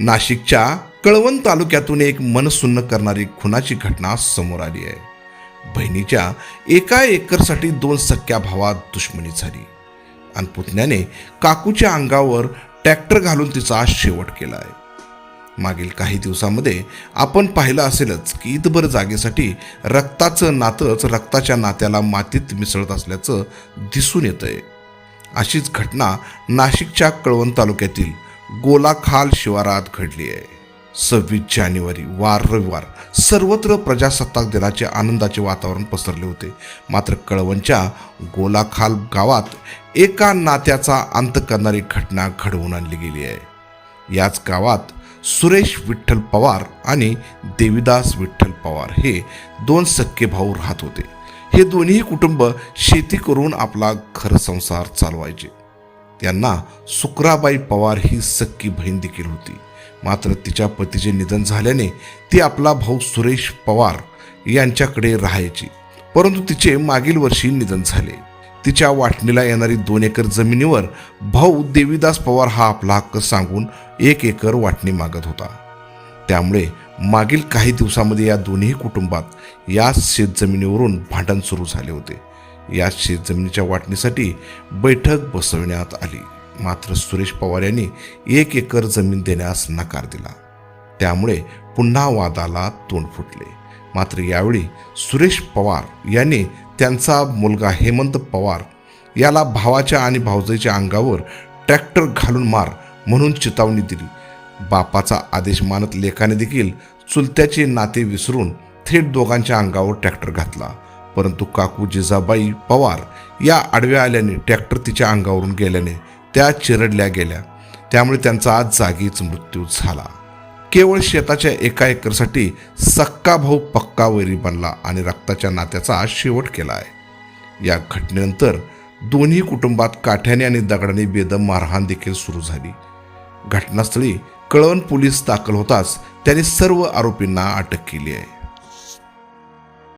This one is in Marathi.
नाशिकच्या कळवण तालुक्यातून एक मनसुन्न करणारी खुनाची घटना समोर आली आहे. बहिणीच्या एका एकरसाठी दोन सख्या भावात दुश्मनी झाली. आणि पुतण्याने काकूच्या अंगावर ट्रॅक्टर घालून तिचा शेवट केला आहे. मागील काही दिवसामध्ये आपण पाहिलं असेलच की ईदभर जागेसाठी रक्ताचं नातंच रक्ताच्या नात्याला मातीत मिसळत असल्याचं दिसून येतंय. अशीच घटना नाशिकच्या कळवण तालुक्यातील गोलाखाल शिवारात घडली आहे. सव्वीस जानेवारी वार रविवार सर्वत्र प्रजासत्ताक दिनाचे आनंदाचे वातावरण पसरले होते. मात्र कळवणच्या गोलाखाल गावात एका नात्याचा अंत करणारी घटना घडवून आणली गेली आहे. याच गावात सुरेश विठ्ठल पवार आणि देविदास विठ्ठल पवार हे दोन सख्खे भाऊ राहत होते. हे दोन्ही कुटुंब शेती करून आपला घर संसार चालवायचे. त्यांना सुकराबाई पवार ही सक्की बहीण देखील होती. मात्र तिच्या पतीचे निधन झाल्याने ती आपला भाऊ सुरेश पवार यांच्याकडे राहायची. परंतु तिचे मागील वर्षी निधन झाले. तिच्या वाटणीला येणारी दोन एकर जमिनीवर भाऊ देवीदास पवार हा आपला हक्क सांगून एक एकर वाटणी मागत होता. त्यामुळे मागील काही दिवसामध्ये या दोन्ही कुटुंबात या शेतजमिनीवरून भांडण सुरू झाले होते. या शेतजमिनीच्या वाटणीसाठी बैठक बसवण्यात आली. मात्र सुरेश पवार यांनी एक एकर जमीन देण्यास नकार दिला. त्यामुळे पुन्हा वादाला तोंड फुटले. मात्र यावेळी सुरेश पवार यांनी त्यांचा मुलगा हेमंत पवार याला भावाच्या आणि भावजाईच्या अंगावर ट्रॅक्टर घालून मार म्हणून चितावणी दिली. बापाचा आदेश मानत लेखाने देखील चुलत्याचे नाते विसरून थेट दोघांच्या अंगावर ट्रॅक्टर घातला. परंतु काकू जिजाबाई पवार या आडव्या आल्याने ट्रॅक्टर तिच्या अंगावरून गेल्याने त्या चिरडल्या गेल्या. त्यामुळे त्यांचा आज जागीच मृत्यू झाला. केवळ शेताच्या एका एकरसाठी सक्का भाऊ पक्का वैरी बनला आणि रक्ताच्या नात्याचा शेवट केला आहे या घटनेनंतर दोन्ही कुटुंबात काठ्याने आणि दगडाने बेदम मारहाण देखील सुरू झाली. घटनास्थळी कळवण पोलीस दाखल होताच त्यांनी सर्व आरोपींना अटक केली आहे.